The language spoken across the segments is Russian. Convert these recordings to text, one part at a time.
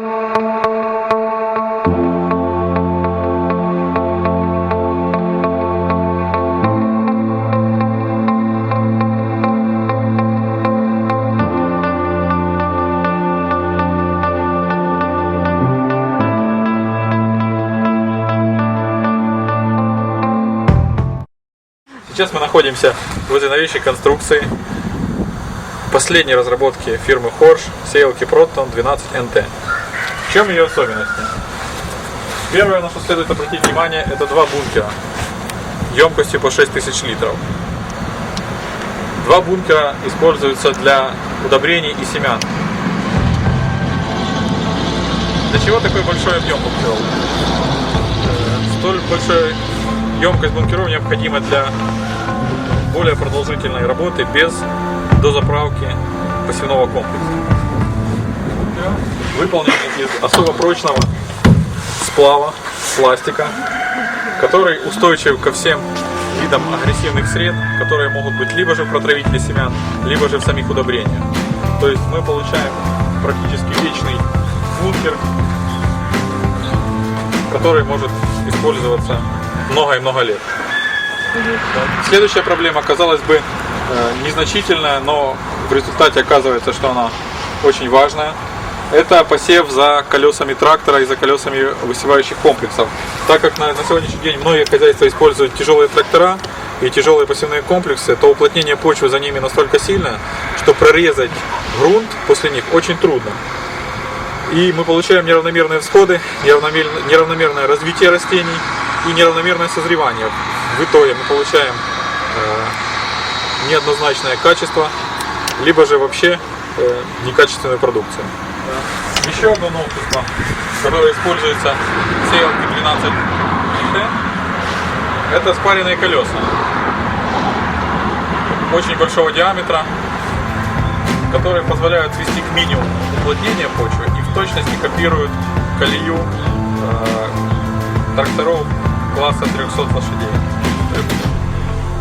Сейчас мы находимся возле новейшей конструкции последней разработки фирмы Horsch сеялки Proton 12 NT. Чем ее особенности? Первое, на что следует обратить внимание, это два бункера емкостью по 6000 литров. Два бункера используются для удобрений и семян. Для чего такой большой объем бункеров? Э, Столь большая емкость бункеров необходима для более продолжительной работы без дозаправки посевного комплекса. Выполнены из особо прочного сплава пластика, который устойчив ко всем видам агрессивных сред, которые могут быть либо же в протравителе семян, либо же в самих удобрениях. То есть мы получаем практически вечный бункер, который может использоваться много и много лет. Следующая проблема, казалось бы, э, незначительная, но в результате оказывается, что она очень важная. Это посев за колесами трактора и за колесами высевающих комплексов. Так как на, на сегодняшний день многие хозяйства используют тяжелые трактора и тяжелые посевные комплексы, то уплотнение почвы за ними настолько сильное, что прорезать грунт после них очень трудно. И мы получаем неравномерные всходы, неравномер- неравномерное развитие растений и неравномерное созревание. В итоге мы получаем э, неоднозначное качество, либо же вообще э, некачественную продукцию. Еще одно новшество, которое используется в сеялке 12 т это спаренные колеса. Очень большого диаметра, которые позволяют свести к минимуму уплотнение почвы и в точности копируют колею э, тракторов класса 300 лошадей.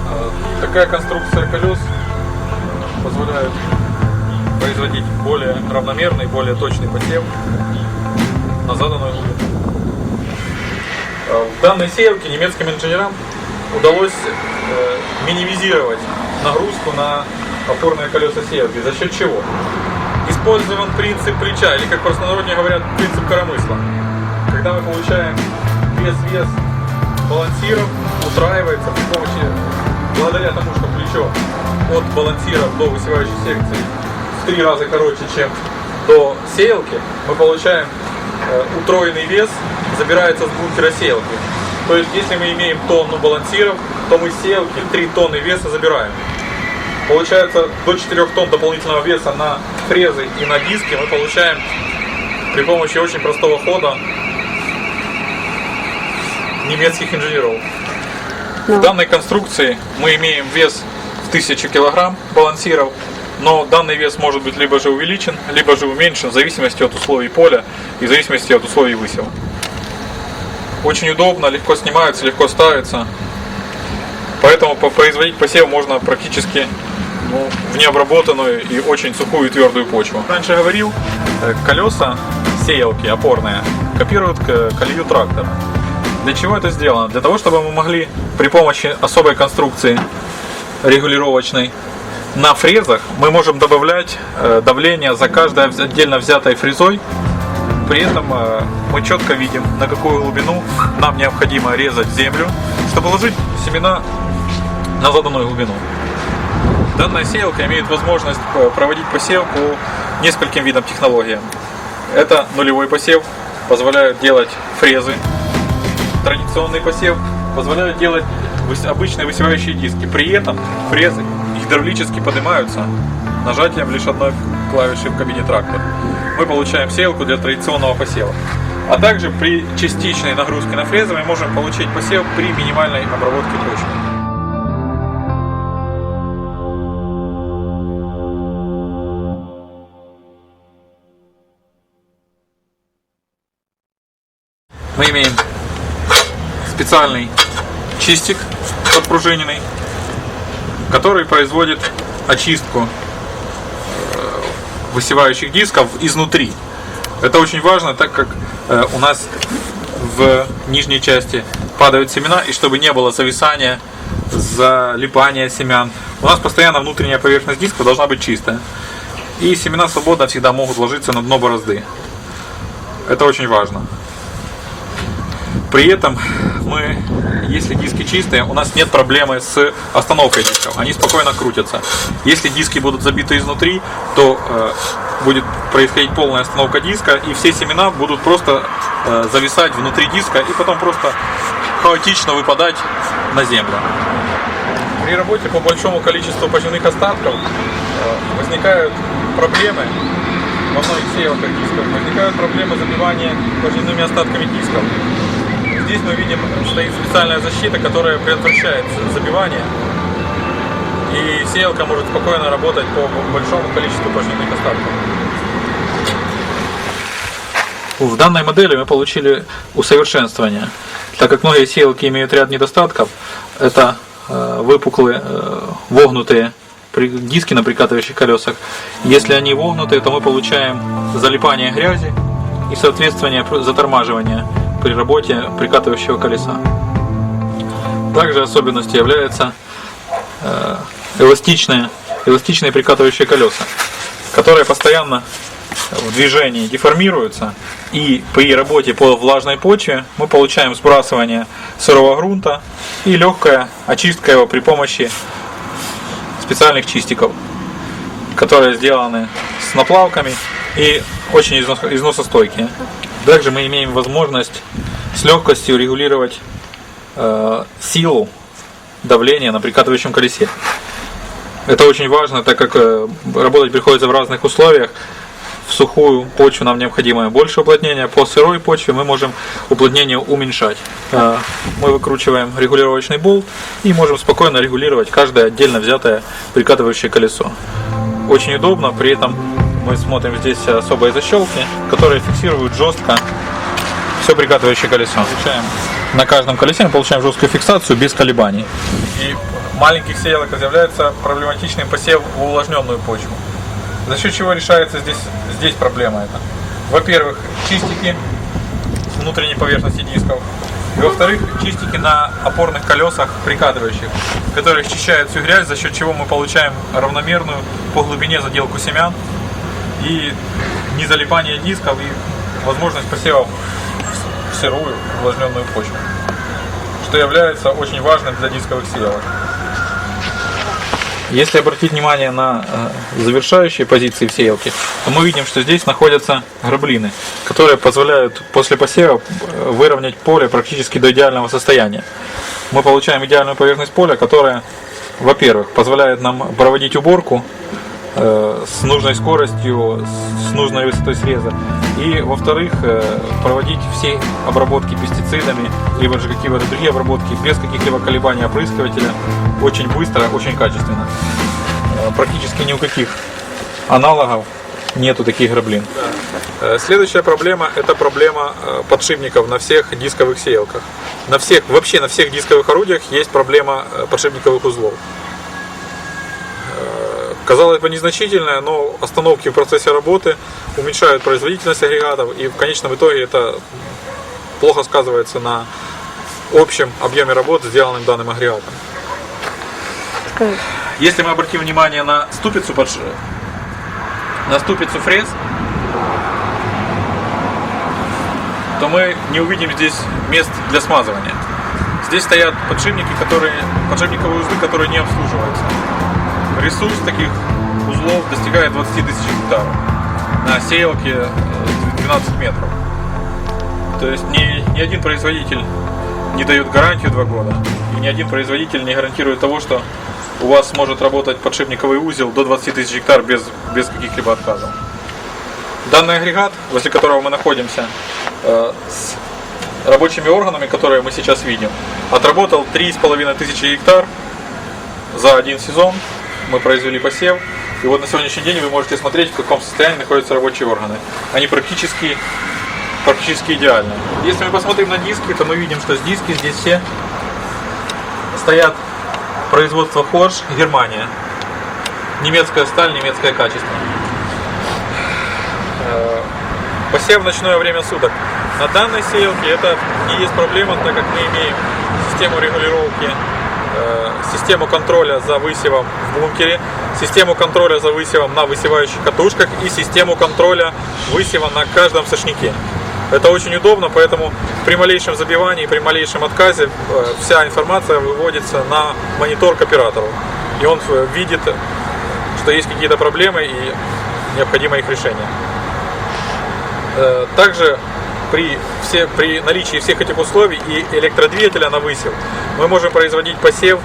Э, Такая конструкция колес позволяет производить более равномерный, более точный посев на заданную глубину. Э, В данной сеялке немецким инженерам удалось э, минимизировать нагрузку на опорные колеса сеялки. За счет чего? Использован принцип плеча, или как простонародье говорят, принцип коромысла. Когда мы получаем вес-вес балансиров, утраивается при помощи, благодаря тому, что плечо от балансиров до высевающей секции три раза короче, чем до сеялки, мы получаем э, утроенный вес, забирается с бункера сеялки. То есть, если мы имеем тонну балансиров, то мы сеялки 3 тонны веса забираем. Получается, до 4 тонн дополнительного веса на фрезы и на диски мы получаем при помощи очень простого хода немецких инженеров. В данной конструкции мы имеем вес в 1000 килограмм балансиров, но данный вес может быть либо же увеличен, либо же уменьшен в зависимости от условий поля и в зависимости от условий высева. Очень удобно, легко снимается, легко ставится. Поэтому по- производить посев можно практически ну, в необработанную и очень сухую и твердую почву. Раньше говорил, э, колеса сеялки опорные копируют колею трактора. Для чего это сделано? Для того, чтобы мы могли при помощи особой конструкции регулировочной на фрезах мы можем добавлять э, давление за каждой отдельно взятой фрезой. При этом э, мы четко видим, на какую глубину нам необходимо резать землю, чтобы ложить семена на заданную глубину. Данная сеялка имеет возможность э, проводить посев по нескольким видам технологиям. Это нулевой посев, позволяет делать фрезы, традиционный посев позволяют делать обычные высевающие диски. При этом фрезы гидравлически поднимаются нажатием лишь одной клавиши в кабине трактора. Мы получаем сеялку для традиционного посева. А также при частичной нагрузке на фрезы мы можем получить посев при минимальной обработке почвы. Мы имеем специальный чистик подпружиненный, который производит очистку э, высевающих дисков изнутри. Это очень важно, так как э, у нас в нижней части падают семена, и чтобы не было зависания, залипания семян, у нас постоянно внутренняя поверхность диска должна быть чистая. И семена свободно всегда могут ложиться на дно борозды. Это очень важно. При этом мы, если диски чистые, у нас нет проблемы с остановкой дисков. Они спокойно крутятся. Если диски будут забиты изнутри, то э, будет происходить полная остановка диска, и все семена будут просто э, зависать внутри диска и потом просто хаотично выпадать на землю. При работе по большому количеству почвенных остатков э, возникают проблемы во многих сеялках дисков, возникают проблемы забивания почвенными остатками дисков. Здесь мы видим, стоит специальная защита, которая предотвращает забивание. И сеялка может спокойно работать по большому количеству почвенных остатков. В данной модели мы получили усовершенствование, так как многие сеялки имеют ряд недостатков. Это э, выпуклые, э, вогнутые диски на прикатывающих колесах. Если они вогнутые, то мы получаем залипание грязи и соответственно затормаживание при работе прикатывающего колеса. Также особенностью является э, эластичные, эластичные прикатывающие колеса, которые постоянно в движении деформируются, и при работе по влажной почве мы получаем сбрасывание сырого грунта и легкая очистка его при помощи специальных чистиков, которые сделаны с наплавками и очень износ- износостойкие. Также мы имеем возможность с легкостью регулировать э, силу давления на прикатывающем колесе. Это очень важно, так как э, работать приходится в разных условиях. В сухую почву нам необходимо больше уплотнения, по сырой почве мы можем уплотнение уменьшать. Э, Мы выкручиваем регулировочный болт и можем спокойно регулировать каждое отдельно взятое прикатывающее колесо. Очень удобно, при этом мы смотрим здесь особые защелки, которые фиксируют жестко все прикатывающее колесо. Получаем на каждом колесе мы получаем жесткую фиксацию без колебаний. И маленьких сеялок является проблематичным посев в увлажненную почву. За счет чего решается здесь, здесь проблема это? Во-первых, чистики внутренней поверхности дисков. И во-вторых, чистики на опорных колесах прикатывающих, которые счищают всю грязь, за счет чего мы получаем равномерную по глубине заделку семян и не залипание дисков и возможность посева в сырую увлажненную почву, что является очень важным для дисковых сеялок. Если обратить внимание на э, завершающие позиции в сеялке, то мы видим, что здесь находятся граблины, которые позволяют после посева э, выровнять поле практически до идеального состояния. Мы получаем идеальную поверхность поля, которая, во-первых, позволяет нам проводить уборку с нужной скоростью, с нужной высотой среза. И, во-вторых, э, проводить все обработки пестицидами, либо же какие-то другие обработки без каких-либо колебаний опрыскивателя очень быстро, очень качественно. Э, Практически ни у каких аналогов нету таких граблин. Э, Следующая проблема это проблема э, подшипников на всех дисковых сеялках. На всех, вообще на всех дисковых орудиях есть проблема э, подшипниковых узлов. Казалось бы незначительная, но остановки в процессе работы уменьшают производительность агрегатов и в конечном итоге это плохо сказывается на общем объеме работ, сделанным данным агрегатом. Если мы обратим внимание на ступицу подш... на ступицу фрез, то мы не увидим здесь мест для смазывания. Здесь стоят подшипники, которые, подшипниковые узлы, которые не обслуживаются. Ресурс таких узлов достигает 20 тысяч гектаров на сеялке э, 12 метров. То есть ни, ни один производитель не дает гарантию 2 года, и ни один производитель не гарантирует того, что у вас может работать подшипниковый узел до 20 тысяч гектар без, без каких-либо отказов. Данный агрегат, возле которого мы находимся, э, с рабочими органами, которые мы сейчас видим, отработал 3,5 тысячи гектар за один сезон. Мы произвели посев. И вот на сегодняшний день вы можете смотреть, в каком состоянии находятся рабочие органы. Они практически, практически идеальны. Если мы посмотрим на диски, то мы видим, что с диски здесь все стоят производство Хорш, Германия. Немецкая сталь, немецкое качество. Э, Посев в ночное время суток. На данной сеялке это не есть проблема, так как мы имеем систему регулировки, систему контроля за высевом в бункере, систему контроля за высевом на высевающих катушках и систему контроля высева на каждом сошнике. Это очень удобно, поэтому при малейшем забивании, при малейшем отказе э, вся информация выводится на монитор к оператору. И он э, видит, что есть какие-то проблемы и необходимо их решение. Э, Также при, все, при наличии всех этих условий и электродвигателя на высев мы можем производить посев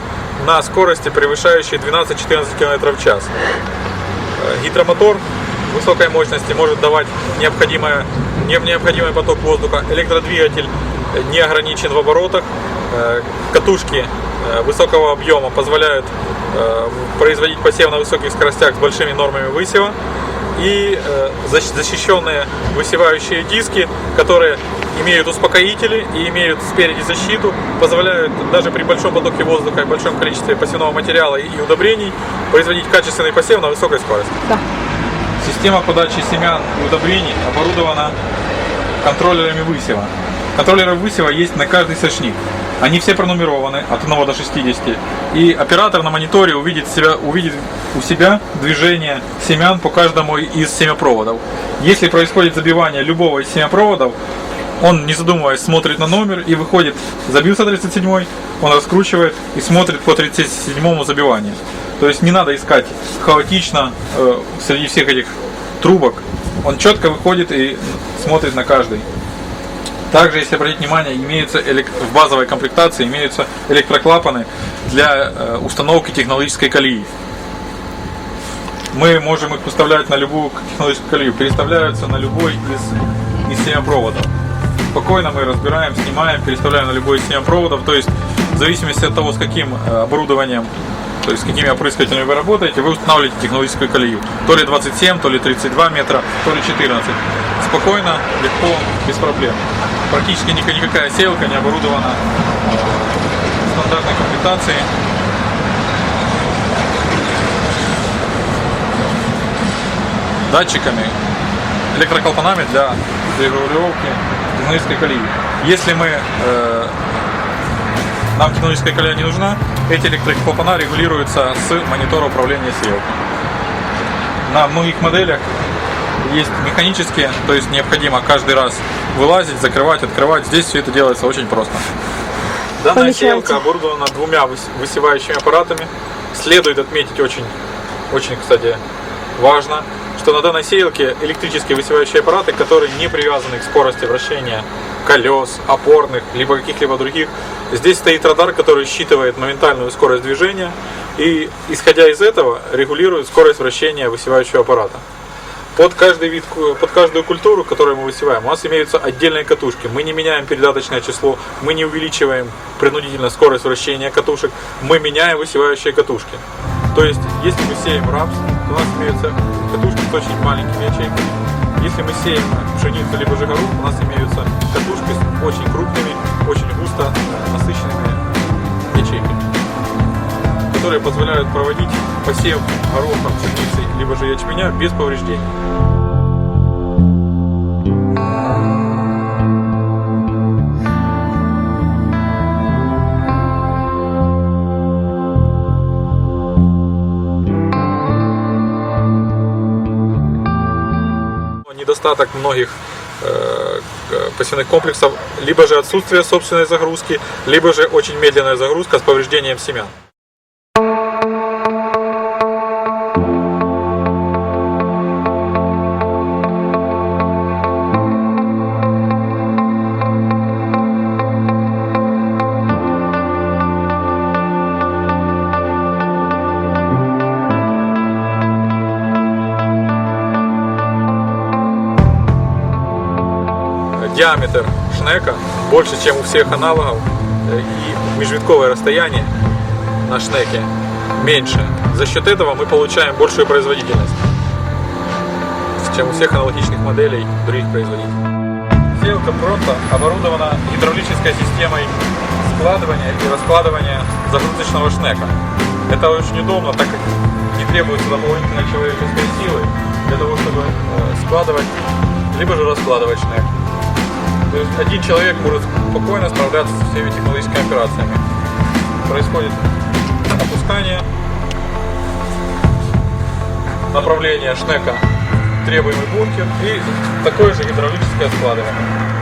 на скорости, превышающей 12-14 км в час. Э, Гидромотор высокой мощности может давать необходимое, не- необходимый поток воздуха. Электродвигатель не ограничен в оборотах. Э, Катушки э, высокого объема позволяют производить посев на высоких скоростях с большими нормами высева. И э, защ- защищенные высевающие диски, которые имеют успокоители и имеют спереди защиту, позволяют даже при большом потоке воздуха и большом количестве посевного материала и удобрений производить качественный посев на высокой скорости. Да. Система подачи семян и удобрений оборудована контроллерами высева. Контроллеры высева есть на каждый сошник. Они все пронумерованы от 1 до 60. И оператор на мониторе увидит, себя, увидит у себя движение семян по каждому из семяпроводов. Если происходит забивание любого из семяпроводов, он, не задумываясь, смотрит на номер и выходит, забился 37 он раскручивает и смотрит по 37 забиванию. То есть не надо искать хаотично э, среди всех этих трубок. Он четко выходит и смотрит на каждый. Также, если обратить внимание, имеются в базовой комплектации имеются электроклапаны для э, установки технологической колеи. Мы можем их уставлять на любую технологическую колею, переставляются на любой из, из семяпроводов. Спокойно мы разбираем, снимаем, переставляем на любой из семяпроводов. То есть, в зависимости от того, с каким э, оборудованием, то есть какими опрыскивателями вы работаете, вы устанавливаете технологическую колею. То ли 27, то ли 32 метра, то ли 14. Спокойно, легко, без проблем. Практически ник- никакая сеялка не оборудована стандартной комплектацией. датчиками, электроклапанами для регулировки технологической колеи. Если мы э, нам технологическая колея не нужна, эти электроклапана регулируются с монитора управления сеялкой. На многих моделях есть механические, то есть необходимо каждый раз вылазить, закрывать, открывать. Здесь все это делается очень просто. Данная Помещается. сеялка оборудована двумя выс- высевающими аппаратами. Следует отметить очень, очень, кстати, важно, что на данной сеялке электрические высевающие аппараты, которые не привязаны к скорости вращения колес, опорных, либо каких-либо других. Здесь стоит радар, который считывает моментальную скорость движения и, исходя из этого, регулирует скорость вращения высевающего аппарата. Под каждый вид, под каждую культуру, которую мы высеваем, у нас имеются отдельные катушки. Мы не меняем передаточное число, мы не увеличиваем принудительно скорость вращения катушек, мы меняем высевающие катушки. То есть, если мы сеем рапс, у нас имеются катушки с очень маленькими ячейками. Если мы сеем пшеницу либо жигару, у нас имеются катушки с очень крупными, очень густо насыщенными ячейками которые позволяют проводить посев гороха, пшеницы, либо же ячменя без повреждений. Недостаток многих э, посевных комплексов либо же отсутствие собственной загрузки, либо же очень медленная загрузка с повреждением семян. Диаметр шнека больше, чем у всех аналогов, э, и межвитковое расстояние на шнеке меньше. За счет этого мы получаем большую производительность, чем у всех аналогичных моделей других производителей. Сеялка просто оборудована гидравлической системой складывания и раскладывания загрузочного шнека. Это очень удобно, так как не требуется дополнительной человеческой силы для того, чтобы э, складывать либо же раскладывать шнек. То есть один человек может спокойно справляться со всеми технологическими операциями. Происходит опускание, направление шнека требуемый бункер и такое же гидравлическое складывание.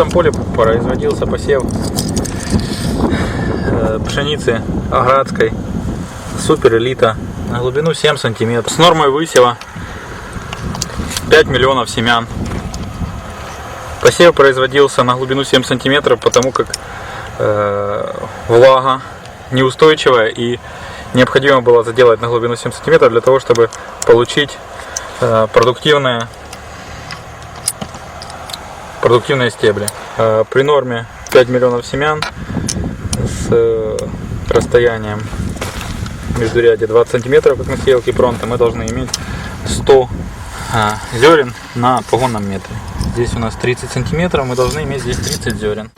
Этом поле производился посев э, пшеницы аградской супер элита на глубину 7 сантиметров с нормой высева 5 миллионов семян. Посев производился на глубину 7 сантиметров, потому как э, влага неустойчивая и необходимо было заделать на глубину 7 сантиметров для того, чтобы получить э, продуктивное продуктивные стебли. Э, При норме 5 миллионов семян с э, расстоянием междурядия 20 сантиметров, как на сеялке пронто, мы должны иметь 100 э, зерен на погонном метре. Здесь у нас 30 сантиметров, мы должны иметь здесь 30 зерен.